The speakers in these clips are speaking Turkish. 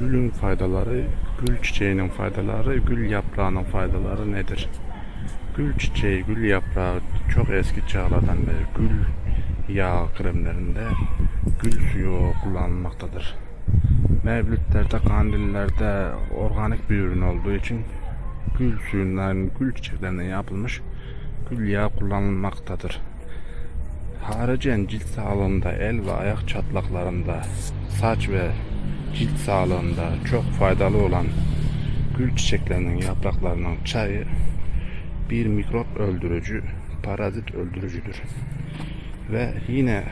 Gülün faydaları, gül çiçeğinin faydaları, gül yaprağının faydaları nedir? Gül çiçeği, gül yaprağı çok eski çağlardan beri gül yağ kremlerinde gül suyu kullanılmaktadır. Mevlütlerde, kandillerde organik bir ürün olduğu için gül suyundan, gül çiçeklerinden yapılmış gül yağı kullanılmaktadır. Haricen cilt sağlığında, el ve ayak çatlaklarında, saç ve cilt sağlığında çok faydalı olan gül çiçeklerinin yapraklarının çayı bir mikrop öldürücü, parazit öldürücüdür. Ve yine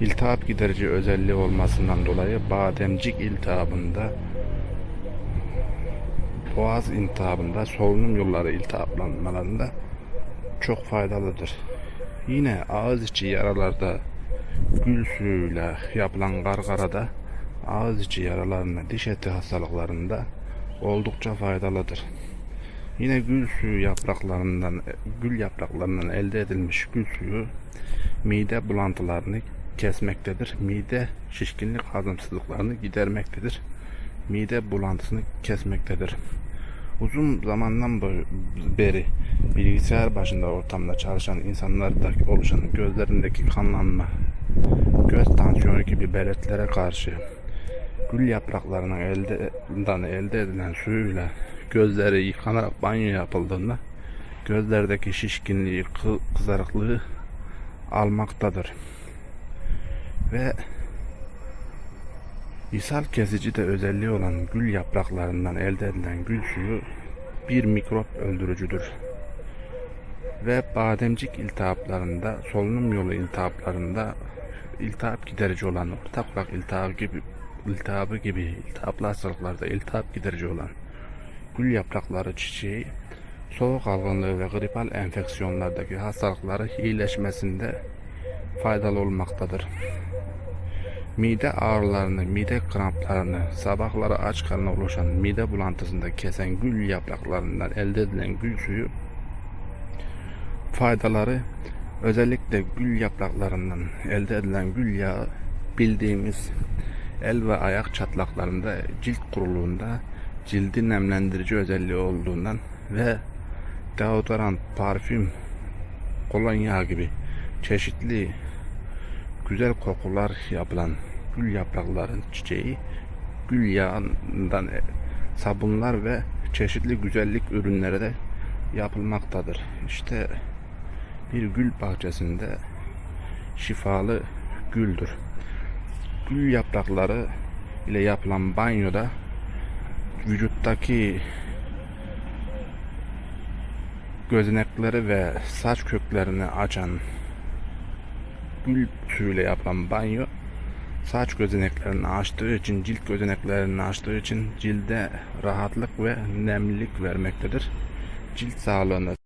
iltihap giderici özelliği olmasından dolayı bademcik iltihabında boğaz iltihabında, solunum yolları iltihaplanmalarında çok faydalıdır. Yine ağız içi yaralarda gül suyuyla yapılan gargarada ağız içi yaralarında, diş eti hastalıklarında oldukça faydalıdır. Yine gül suyu yapraklarından, gül yapraklarından elde edilmiş gül suyu mide bulantılarını kesmektedir. Mide şişkinlik hazımsızlıklarını gidermektedir. Mide bulantısını kesmektedir. Uzun zamandan beri bilgisayar başında ortamda çalışan insanlardaki oluşan gözlerindeki kanlanma, göz tansiyonu gibi belirtilere karşı gül yapraklarının elden elde edilen suyuyla gözleri yıkanarak banyo yapıldığında gözlerdeki şişkinliği, kı- kızarıklığı almaktadır. Ve ishal kesici de özelliği olan gül yapraklarından elde edilen gül suyu bir mikrop öldürücüdür. Ve bademcik iltihaplarında, solunum yolu iltihaplarında iltihap giderici olan orta kulak iltihabı gibi iltihabı gibi iltihaplı hastalıklarda iltihap giderici olan gül yaprakları çiçeği soğuk algınlığı ve gripal enfeksiyonlardaki hastalıkları iyileşmesinde faydalı olmaktadır. Mide ağrılarını, mide kramplarını, sabahları aç karnına oluşan mide bulantısında kesen gül yapraklarından elde edilen gül suyu faydaları özellikle gül yapraklarından elde edilen gül yağı bildiğimiz el ve ayak çatlaklarında, cilt kuruluğunda cildi nemlendirici özelliği olduğundan ve deodorant, parfüm, kolonya gibi çeşitli güzel kokular yapılan gül yaprakların çiçeği gül yağından e, sabunlar ve çeşitli güzellik ürünleri de yapılmaktadır. İşte bir gül bahçesinde şifalı güldür. Gül yaprakları ile yapılan banyoda vücuttaki gözenekleri ve saç köklerini açan gül suyuyla yapılan banyo saç gözeneklerini açtığı için, cilt gözeneklerini açtığı için cilde rahatlık ve nemlilik vermektedir. Cilt sağlığına